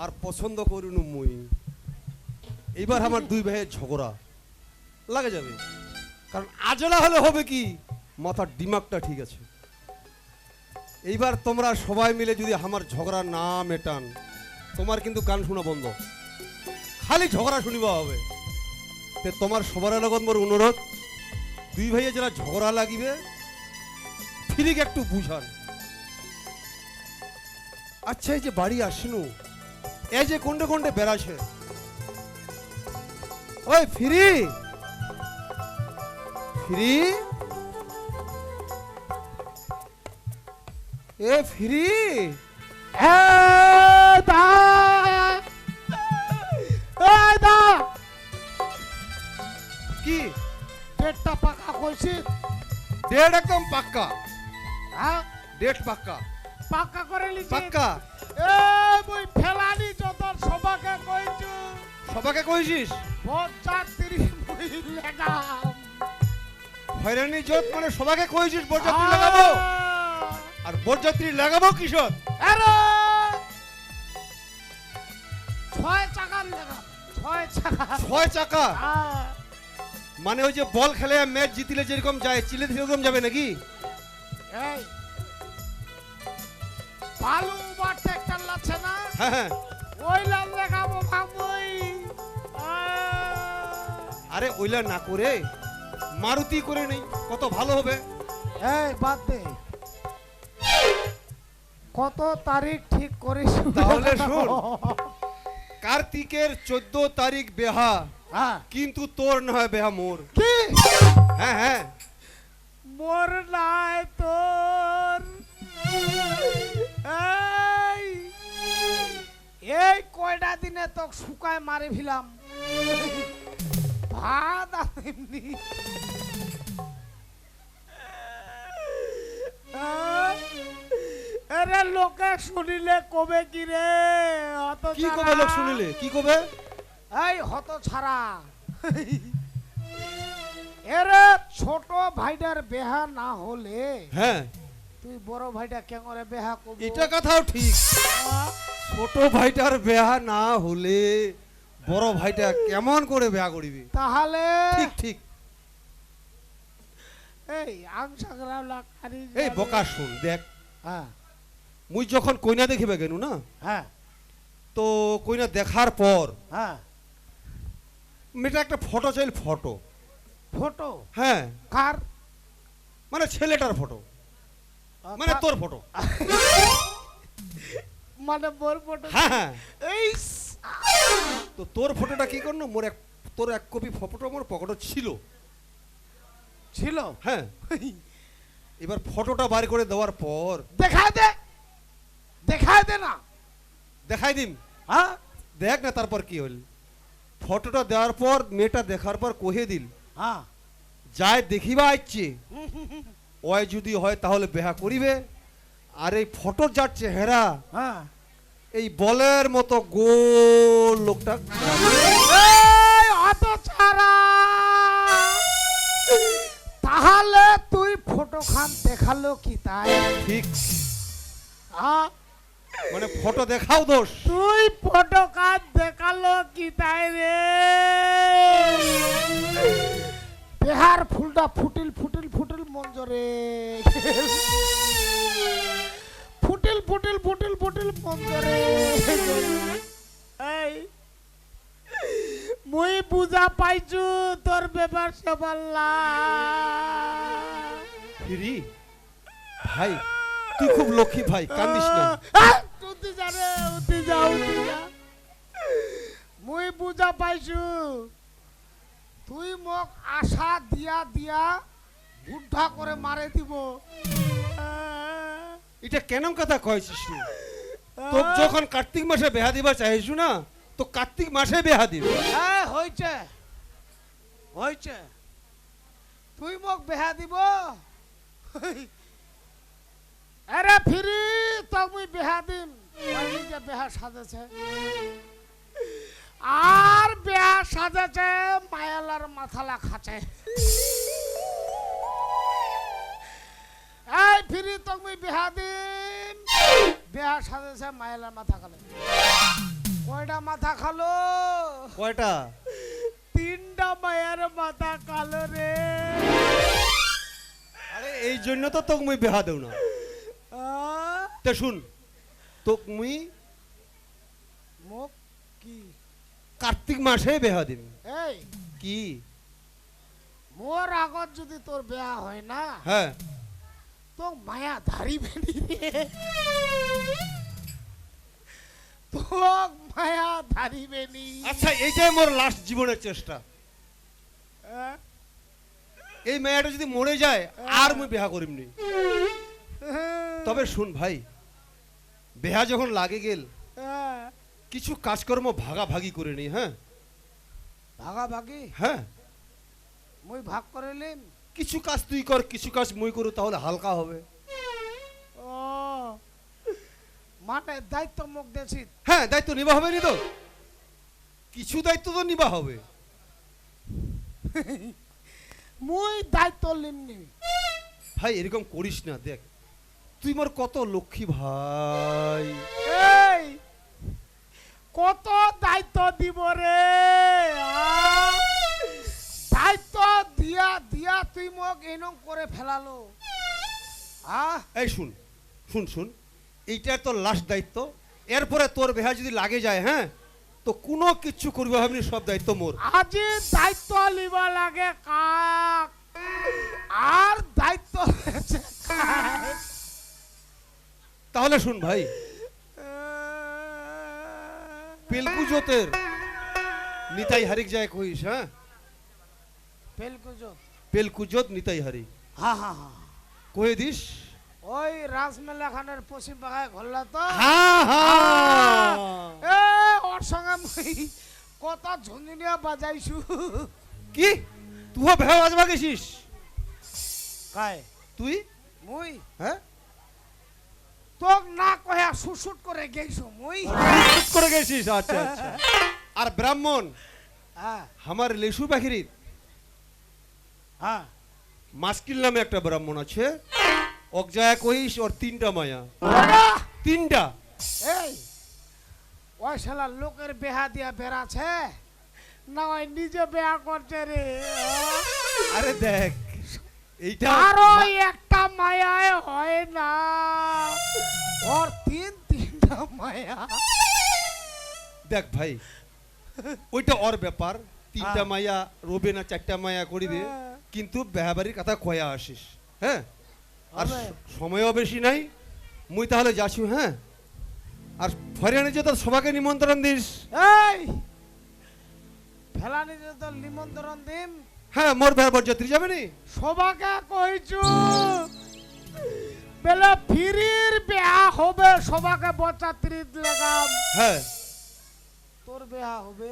আর পছন্দ করুন মুই। এইবার আমার দুই ভাইয়ের ঝগড়া লাগে যাবে। কারণ আজলা হলে হবে কি, মাথার দিমাগটা ঠিক আছে। এইবার তোমরা সবাই মিলে যদি আমার ঝগড়া না মেটান, তোমার কিন্তু গান শোনা বন্ধ। খালি ঝগড়া শুনিবা হবে। তে তোমার সবার লগত মোর অনুরোধ, দুই ভাইয়ে যারা ঝগড়া লাগিবে, ফিরিক একটু বুঝান। আচ্ছা এই যে বাড়ি আসনু এই যে কোনটে কোনটে বেড়াছে ওই ফ্রি। ফ্রি? এ ফিরি? দা। কি? পেটটা পাকা কইছি? ডেট একদম পাক্কা। হ্যাঁ? ডেট পাক্কা। পাকা করে লিছি পাক্কা। এই মুই ফেলানি যত সবাকে কইছু। সবাকে কইছিস? মুই লেগাম। হয়রানি মানে সবাকে কইছিস লাগাবো? আর লাগাবো কিসব আরে! ছয় লেগাম ছয় চাকা ছয় চাকা? হ্যাঁ। মানে ওই যে বল খেলে ম্যাচ জিতিলে যেরকম যায় চিলে সেরকম যাবে নাকি? এই। বালু বা হ্যাঁ। দেখাবো ভাবুই আরে ওইলা না করে মারুতি করে নেই কত ভালো হবে। এই বাদ দে। কত তারিখ ঠিক করিস? তাহলে শোন। কার্তিকের চোদ্দ তারিখ বেহা হ্যাঁ। কিন্তু তোর না হয় বেহা মোর। কি? হ্যাঁ হ্যাঁ। মোর নাই কয়টা দিনে তো শুকায় মারি ফেলাম। ভাত আনেমনি আরে লোকে শুনিলে কবে কি রে? অত কি কবে লোক শুনিলে? কি কবে? এই হত ছাড়া। এরে ছোট ভাইটার বেহা না হলে হ্যাঁ। তুই বড় ভাইটা কেমরে বেহা করবি এটা কথাও ঠিক। ছোট ভাইটার বেহা না হলে বড় ভাইটা কেমন করে বেহা করিবি? তাহলে ঠিক ঠিক। এই আংসাগরাওলা কারি এই বোকা শুন দেখ। হ্যাঁ। মুই যখন কইনা দেখিবে গেনু না? হ্যাঁ। তো কইনা দেখার পর হ্যাঁ। মেয়েটা একটা ফটো চাইল ফটো। ফটো? হ্যাঁ। কার? মানে ছেলেটার ফটো। মানে তোর ফটো মানে বোর ফটো হ্যাঁ হ্যাঁ। এই তো তোর ফটোটা কি করল মোর এক তোর এক কপি ফটো মোর পকেটে ছিল। ছিল? হ্যাঁ। এবার ফটোটা বার করে দেওয়ার পর দেখায় দে। দেখায় দে না। দেখাই দিম। হ্যাঁ। দেখ না তারপর কি হল ফটোটা দেওয়ার পর মেয়েটা দেখার পর কহে দিল হ্যাঁ। যায় দেখিবা আসছে ওই যদি হয় তাহলে বেহা করিবে। আর এই ফটোর যার চেহারা হ্যাঁ। এই বলের মতো গোল লোকটা। অত ছাড়া তাহলে তুই ফটো খান দেখাল কি তাই? ঠিক? মানে ফটো দেখাও দোষ। তুই ফটো খান দেখাল কি তাই রে? বেহার ফুলটা ফুটিল ফুটিল ফুটিল মঞ্জরে। ফুটিল ফুটিল ফুটিল ফুটিল মঞ্জরে। এই মুই বুঝা পাইছু তোর ব্যাপার সেবাল্লা ফিরি ভাই তুই খুব লক্ষ্মী ভাই কান্দিস না। উঠি যা রে উঠি যা উঠি যা। মুই বুঝা পাইছু তুই মোক আশা দিয়া দিয়া বুদ্ধা করে মারে দিব। এটা কেন কথা কয়েছিস তোর যখন কার্তিক মাসে বেহা দিবা চাইছু না তো কার্তিক মাসে বেহা দিবে। হ্যাঁ হয়েছে হয়েছে তুই মোক বেহা দিব। আরে ফিরি তো মুই বেহা দিম। যে বেহা সাজেছে। আর বেহা সাজেছে মায়ালার মাথালা খাচ্ছে এই ফিরি তো মুই বেহা দিম। বেহা সাজেছে মায়ালার মাথা খালে। কয়টা মাথা খালো? কয়টা? তিনটা মায়ের মাথা কালো রে। আরে এই জন্য তো তোকে মুই বেহা দেও না। তে শুন তোকে মুই মুখ কি? কার্তিক মাসে বেহা দিম এই কি? মোর আগত যদি তোর বেয়া হয় না হ্যাঁ। তো মায়া ধারিবে নি রে তোক মায়া ধারিবে নি আচ্ছা এইটাই মোর লাস্ট জীবনের চেষ্টা। এই মেয়েটা যদি মরে যায় আর মুই বেহা করিমনি। তবে শুন ভাই বেহা যখন লাগে গেল কিছু কাজকর্ম ভাগাভাগি করে নি হ্যাঁ? ভাগাভাগি? হ্যাঁ। মুই ভাগ করে লিম কিছু কাজ তুই কর কিছু কাজ মুই করু তাহলে হালকা হবে। ও মানে দায়িত্ব মুখ দেছি। হ্যাঁ দায়িত্ব নিবা হবে নি তো? কিছু দায়িত্ব তো নিবা হবে। মুই দায়িত্ব লিমনি ভাই এরকম করিস না দেখ। তুই মোর কত লক্ষ্মী ভাই। কত দায়িত্ব দিব রে? আ? দায়িত্ব দিয়া দিয়া তুই মোক এনম করে ফেলালো। আহ! এই শুন শুন শুন। এইটা তোর লাস্ট দায়িত্ব। এরপরে তোর বেহা যদি লাগে যায় হ্যাঁ? তো কোনো কিচ্ছু করবে ভাবনি সব দায়িত্ব মোর। আজি দায়িত্ব লিবা লাগে কাক? আর দায়িত্ব। তাহলে শুন ভাই পেলকুজোতের নিতাই হারিক যায় কইস হ্যাঁ? পেলকুজো পেলকুজোত নিতাই হারি হা হা হা। কয়ে দিস। ওই রাজমেলা খানের পশ্চিম পাখায় ঘরলা তো। হ্যাঁ হ্যাঁ এ ওর সঙ্গে মুই কত ঝুনঝুনিয়া বাজাইছু। কি? তুই বেহা বাজবা গেছিস কায় তুই? মুই? হ্যাঁ? তোক না কয়া সুসুট করে গেইছু মুই। চুপ করে গেছিস? আচ্ছা আচ্ছা। আর ব্রাহ্মণ হ্যাঁ। আমার লেসু পাখিরির হ্যাঁ। মাস্কিল নামে একটা ব্রাহ্মণ আছে। অকজায়া কইস ওর তিনটা মায়া। তিনটা? এই ওই শালা লোকের বেহা দিয়া বেড়াছে না ওই নিজে বেহা করছে রে। আরে দেখ এইটা আরও একটা মায়ায় হয় না। ওর তিন তিনটা মায়া দেখ ভাই ওইটা ওর ব্যাপার তিনটা। মায়া রবে না চারটা মায়া করিবে। কিন্তু বেহাবাড়ির কথা কয়া আসিস হ্যাঁ আর সময়ও বেশি নাই মুই তাহলে যাচ্ছি হ্যাঁ আর ফরিয়ানে যে তোর সবাকে নিমন্ত্রণ দিস এই ফেলানি যে তোর নিমন্ত্রণ দিম হ্যাঁ মোর বেহাবার যাত্রী যাবে নি সবাকে কইছু বেলা ফিরির বেহা হবে সবাকে বচাত্রী লাগাম। হ্যাঁ। তোর বেহা হবে।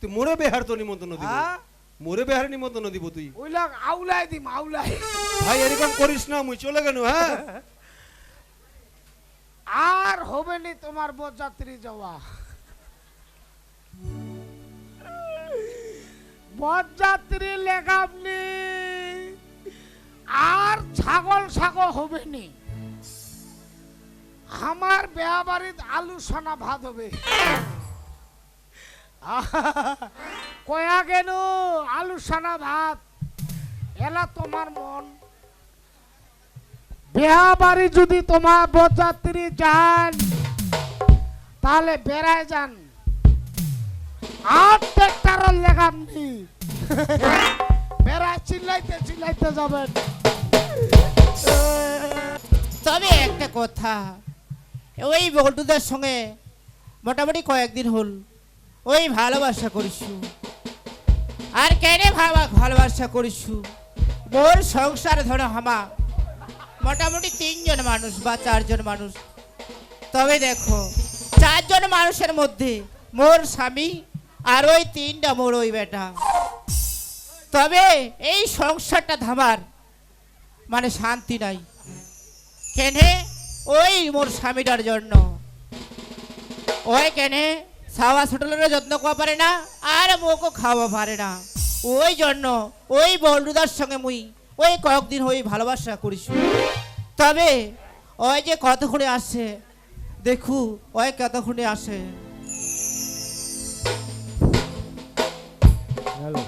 তুই মোরে বেহার তো নিমন্ত্রণ দিব। হ্যাঁ? মোরে বেহার নিমন্ত্রণ দিব তুই। ওইলাক আউলাই দিম আউলাই। ভাই এরকম করিস না মুই চলে গেল হ্যাঁ? আর হবে নি তোমার বরযাত্রী যাওয়া বরযাত্রী লেগামনি আর ছাগল ছাগল হবে নি আমার বেয়া বাড়িতে আলু সোনা ভাত হবে। কয়া গেল আলু সোনা ভাত? এলা তোমার মন। বিয়া বাড়ি যদি তোমার বরযাত্রী যান, তাহলে বেড়ায় যান। আর ট্রেক্টারের লেগাম নি বেড়ায় চিল্লাইতে চিল্লাইতে যাবেন। তবে একটা কথা, ওই বল্টুদার সঙ্গে মোটামুটি কয়েকদিন হল। ওই ভালোবাসা করিছু আর কেন ভাবা ভালোবাসা করিছু মোর সংসার ধরো হামা। মোটামুটি তিনজন মানুষ বা চারজন মানুষ। তবে দেখো, চারজন মানুষের মধ্যে মোর স্বামী আর ওই তিনটা মোর ওই বেটা। তবে এই সংসারটা ধামার। মানে শান্তি নাই। কেনে? ওই মোর স্বামীটার জন্য। ওই কেনে? সাওয়া হোটেলেরও যত্ন করা পারে না, আর মোকো খাওয়া পারে না। ওই জন্য ওই বন্ধুদার সঙ্গে মুই ওই কয়েকদিন ওই ভালোবাসা করিস তবে ওই যে কতক্ষণে আসে? দেখু, ওই কতক্ষণে আসে? হ্যালো।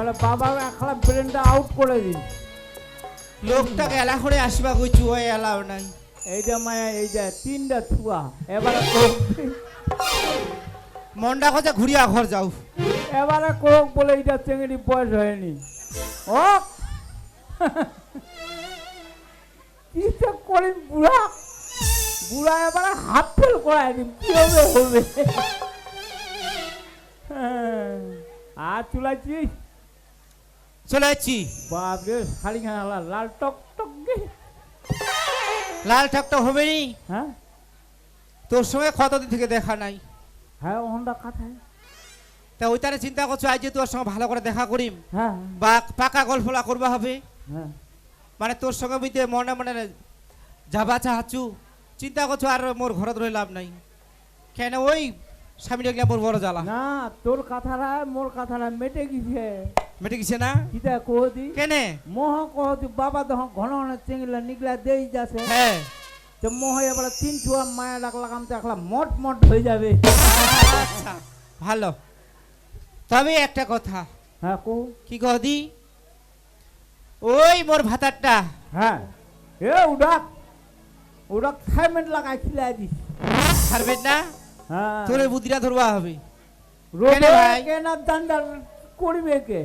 এবারে বাবা একলা ব্রেনটা আউট করে দিন। লোকটাকে এলা করে আসবা কইছু ওই এলাও নাই। এইটা মায়া এই যে তিনটা থুয়া এবারে মনটা কথা ঘুরিয়া ঘর যাও। এবারে কোক বলে এইটা চেঙ্গড়ি বয়স হয়নি। ও! কি করিম বুড়া। বুড়া এবারে হাত ফেল করাই দিন কি হবে? হবে হ্যাঁ, আর চুলাইছিস চলে যাচ্ছি বাপরে শাড়ি খানা লাল টক টক। লাল ঠাকটা হবে নি হ্যাঁ? তোর সঙ্গে কতদিন থেকে দেখা নাই? হ্যাঁ ওহনটা কাথায়? তা ওই তারে চিন্তা করছ আজ যে তোর সঙ্গে ভালো করে দেখা করিম হ্যাঁ। বা পাকা গল্পলা করবা হবে? হ্যাঁ। মানে তোর সঙ্গে বুঝতে মনে মনে যাবা চাহাচু চিন্তা করছ আর মোর ঘরত রই লাভ নাই। কেন ওই স্বামী মোর বড় জ্বালা? না তোর কথাটা মোর কথাটা মেটে গেছে মেটে গেছে না কিতা কোহদি কেনে মোহ কোহদি বাবা তখন ঘন ঘন চিংলা নিগলা দেই যাচ্ছে হ্যাঁ তো মোহ এবার তিন ছুয়া মায়া লাগাম তো একলা মট মট হয়ে যাবে আচ্ছা ভালো তবে একটা কথা হ্যাঁ কো কি কদি ওই মোর ভাতারটা হ্যাঁ এ উডাক উডাক থাইমেন্ট লাগাই খিলাই দিস ছাড়বেন না হ্যাঁ তোর বুদ্ধিটা ধরবা হবে রোবে কেনে ভাই? করবে কে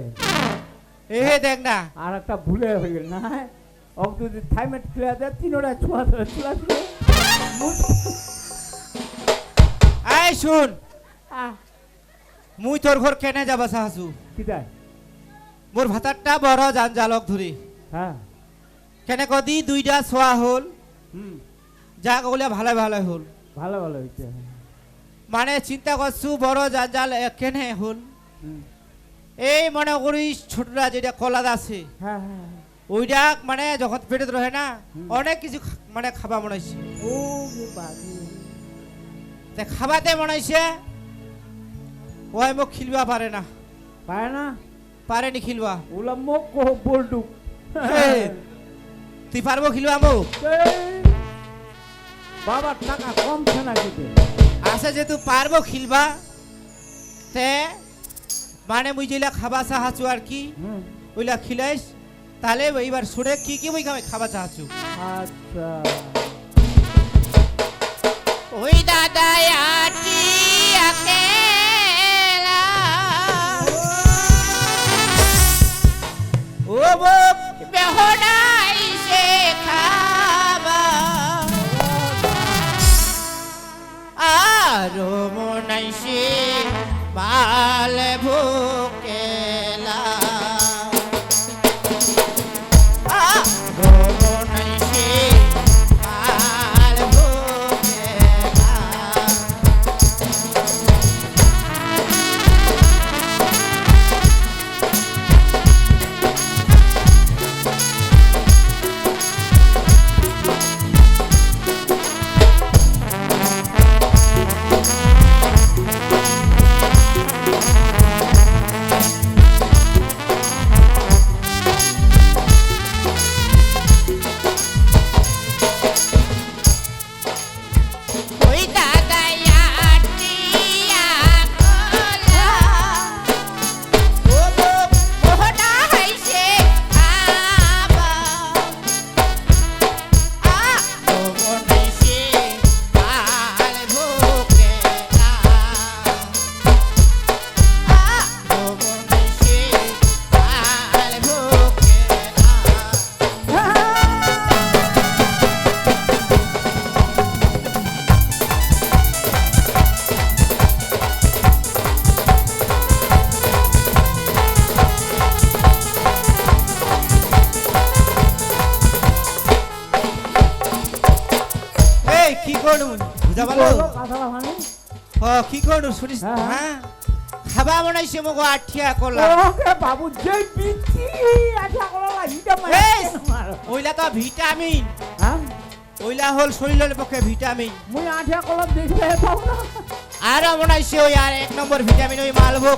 এ দেখ না। আর একটা ভুলে হয়ে গেল না? ওক যদি থাইমেন্ট খিলাই দেয় তিনোটা ছুয়া ধরে চুলা ছিল আয় শুন। আহ। মুই তোর ঘর কেনে যাবা সাহায্য কিটাই মোর ভাতারটা বড় জানজালক ধরে। হ্যাঁ। কেনে কদি দুইটা ছোয়া হল। হুম। যা কগুলা ভালো ভালো হল। ভালো ভালো হয়েছে মানে চিন্তা করছু বড় জানজাল এ কেনে হল। হুম। এই মনে করিস ছোটরা যেটা কলাদ আছে হ্যাঁ হ্যাঁ ওইটা মানে যখন পেটে রহে না অনেক কিছু মানে খাবা মনে হয়েছে খাবাতে মনে হয়েছে ওই মুখ খিলবা পারে না। পায় না? পারেনি খিলবা। ওলা মোক বলটুক তুই পারব খিলবা মুখ বাবা টাকা কমছে না কিন্তু আছে যে তুই পারব খিলবা তে মানে মুই যেলা খাবা চাহাচু আর কি ওইলা খিলাইস তাহলে এইবার সুরে কি কি মুই খাবে খাবা চাহাচু আচ্ছা। ওই দাদা আর আকেলা কি করু? শুনিস হ্যাঁ, হ্যাঁ। খাবা বনাইছে মগো আঠিয়া কলা। ওকে বাবু যে বিচি আঠিয়া কলা লাগিটা! মার ওইলা তো ভিটামিন। হ্যাঁ? ওইলা হল শরীরের পক্ষে ভিটামিন। মুই আঠিয়া কলা দেখলে পাও না। আর বনাইছে ওই আর এক নম্বর ভিটামিন ওই মালভোগ।